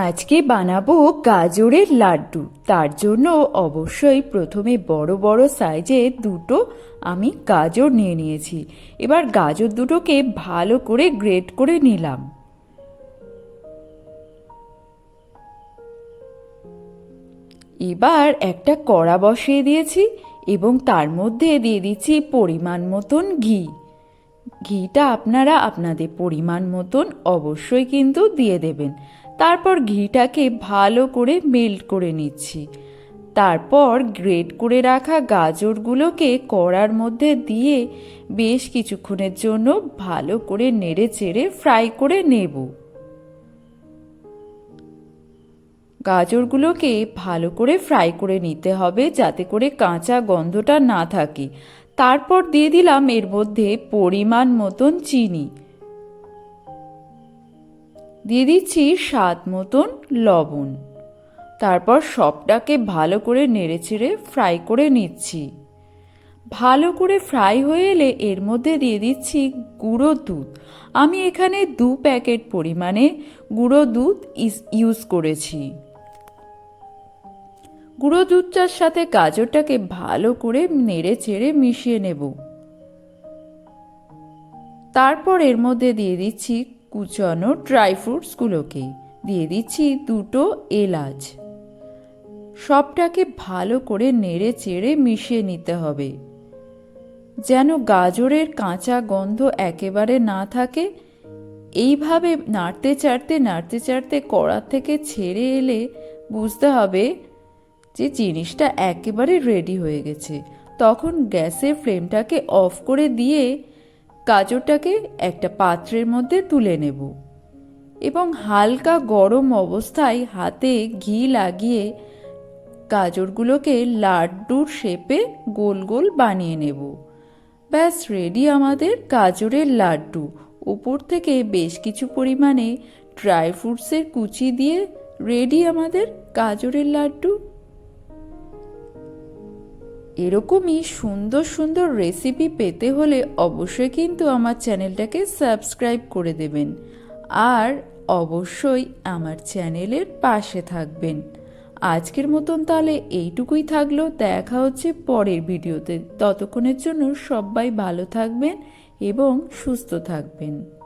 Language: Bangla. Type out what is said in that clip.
আজকে বানাবো গাজরের লাড্ডু। তার জন্য অবশ্যই প্রথমে বড় বড় সাইজে দুটো আমি গাজর নিয়ে নিয়েছি। এবার গাজর দুটোকে ভালো করে গ্রেট করে নিলাম। এবার একটা কড়া বসিয়ে দিয়েছি এবং তার মধ্যে দিয়ে দিচ্ছি পরিমাণ মতন ঘি। ঘিটা আপনারা আপনাদের পরিমাণ মতন অবশ্যই কিন্তু দিয়ে দেবেন। তারপর ঘিটাকে ভালো করে মেল্ট করে নিচ্ছি। তারপর গ্রেট করে রাখা গাজরগুলোকে কড়ার মধ্যে দিয়ে বেশ কিছুক্ষণের জন্য ভালো করে নেড়ে চেড়ে ফ্রাই করে নেব। গাজরগুলোকে ভালো করে ফ্রাই করে নিতে হবে যাতে করে কাঁচা গন্ধটা না থাকে। তারপর দিয়ে দিলাম এর মধ্যে পরিমাণ মতন চিনি। দিয়ে দিচ্ছি স্বাদ মতন লবণ। তারপর সবটাকে ভালো করে নেড়েচেড়ে ফ্রাই করে নিচ্ছি। ভালো করে ফ্রাই হয়ে এলে এর মধ্যে দিয়ে দিচ্ছি গুঁড়ো দুধ। আমি এখানে দু প্যাকেট পরিমাণে গুঁড়ো দুধ ইউজ করেছি। গুঁড়ো দুধটার সাথে গাজরটাকে ভালো করে নেড়ে চেড়ে মিশিয়ে নেব। তারপর এর মধ্যে দিয়ে দিচ্ছি কুচানো ড্রাই ফ্রুটসগুলোকে দিয়ে দিচ্ছি দুটো এলাচ। সবটাকে ভালো করে নেড়ে চেড়ে মিশিয়ে নিতে হবে। যেন গাজরের কাঁচা গন্ধ একেবারে না থাকে, এইভাবে নাড়তে চাড়তে নাড়তে চাড়তে কড়া থেকে ছেড়ে এলে বুঝতে হবে যে জিনিসটা একেবারে রেডি হয়ে গেছে। তখন গ্যাসের ফ্লেমটাকে অফ করে দিয়ে গাজরটাকে একটা পাত্রের মধ্যে তুলে নেব এবং হালকা গরম অবস্থায় হাতে ঘি লাগিয়ে গাজরগুলোকে লাড্ডুর শেপে গোল গোল বানিয়ে নেব। ব্যাস রেডি আমাদের গাজরের লাড্ডু। উপর থেকে বেশ কিছু পরিমাণে ড্রাই ফ্রুটসের কুচি দিয়ে রেডি আমাদের গাজরের লাড্ডু। এরকমই সুন্দর সুন্দর রেসিপি পেতে হলে অবশ্যই কিন্তু আমার চ্যানেলটাকে সাবস্ক্রাইব করে দেবেন। আর অবশ্যই আমার চ্যানেলের পাশে থাকবেন। আজকের মতন তাহলে এইটুকুই থাকল। দেখা হচ্ছে পরের ভিডিওতে। ততক্ষণের জন্য সবাই ভালো থাকবেন এবং সুস্থ থাকবেন।